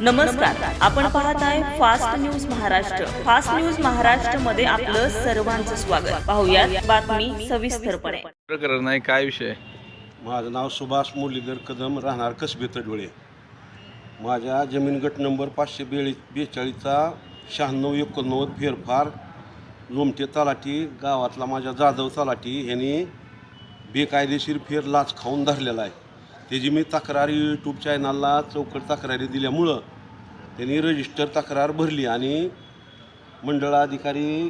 नमस्कार. आपण पाहत आहे fast news Maharashtra. Fast news महाराष्ट्रमध्ये आपलं सर्वांचं स्वागत. पाहुयात बातमी सविस्तरपणे. प्रकरण आहे काय विषय माझं नाव सुभाष मुरलीधर कदम राहणार कसबे तडवळे. माझ्या जमीन गट नंबर पाचशे बेळी बेचाळीसचा शहाण्णव एकोणनव्वद फेरफार लोमटे तलाठी गावातला माझ्या जाधव तलाठी ह्यांनी बेकायदेशीर फेर लाच खाऊन धरलेला आहे. त्याची मी तक्रार यूट्यूब चॅनलला चौकट तक्रारी दिल्यामुळं त्यांनी रजिस्टर तक्रार भरली आणि मंडळाधिकारी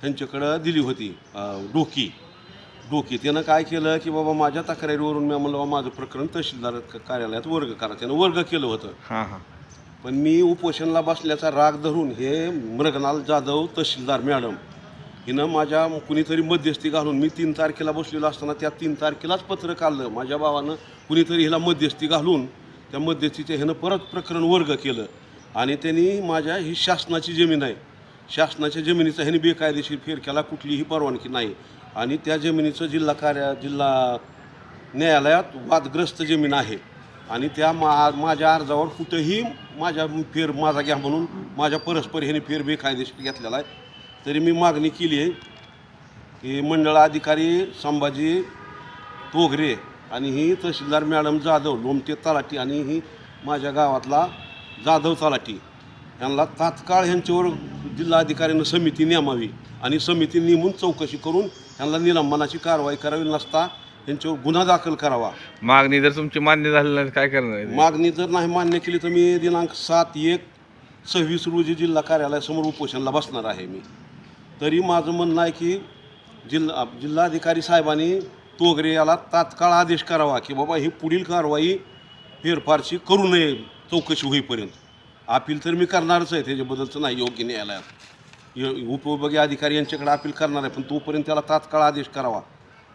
त्यांच्याकडं दिली होती डोकी. डोकी. त्यानं काय केलं की बाबा माझ्या तक्रारीवरून मी म्हणलं बाबा माझं प्रकरण तहसीलदार कार्यालयात वर्ग करा. त्यानं वर्ग केलं होतं. हां हां. पण मी उपोषणला बसल्याचा राग धरून हे मृगनाल जाधव तहसीलदार मॅडम हिनं माझ्या कुणीतरी मध्यस्थी घालून मी तीन तारखेला बसलेलो असताना त्या तीन तारखेलाच पत्र काढलं. माझ्या भावानं कुणीतरी हिला मध्यस्थी घालून त्या मध्यस्थीचे ह्यानं परत प्रकरण वर्ग केलं. आणि त्यांनी माझ्या ही शासनाची जमीन आहे. शासनाच्या जमिनीचा ह्याने बेकायदेशीर फेर केला कुठलीही परवानगी नाही. आणि त्या जमिनीचं जिल्हा कार्या जिल्हा न्यायालयात वादग्रस्त जमीन आहे. आणि त्या मा माझ्या अर्जावर कुठंही माझ्या फेर माझा घ्या म्हणून माझ्या परस्पर ह्याने फेर बेकायदेशीर घेतलेला आहे. तरी मी मागणी केली आहे की मंडळाधिकारी संभाजी तोगरे आणि ही तहसीलदार मॅडम जाधव लोमटे तलाठी आणि ही माझ्या गावातला जाधव तलाठी यांना तात्काळ ह्यांच्यावर जिल्हाधिकाऱ्यानं समिती नेमावी आणि समिती नेमून चौकशी करून यांना निलंबनाची कारवाई करावी नसता यांच्यावर गुन्हा दाखल करावा मागणी जर तुमची मान्य झाली नाही काय करणार? मागणी जर नाही मान्य केली तर मी दिनांक सात एक सव्वीस रोजी जिल्हा कार्यालयासमोर उपोषणला बसणार आहे मी तरी माझं म्हणणं आहे की जिल्हा जिल्हाधिकारी साहेबांनी तोगरे याला तात्काळ आदेश करावा की बाबा ही पुढील कारवाई फेरफारशी करू नये चौकशी होईपर्यंत. अपील तर मी करणारच आहे त्याच्याबद्दलचं नाही योग्य न्यायालयात. य- उपविभागीय अधिकारी यांच्याकडे अपील करणार आहे पण तोपर्यंत त्याला तात्काळ आदेश करावा.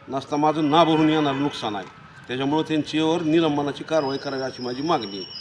नसता माझं ना भरून येणार नुकसान आहे. त्याच्यामुळं त्यांच्यावर निलंबनाची कारवाई करावी अशी माझी मागणी आहे.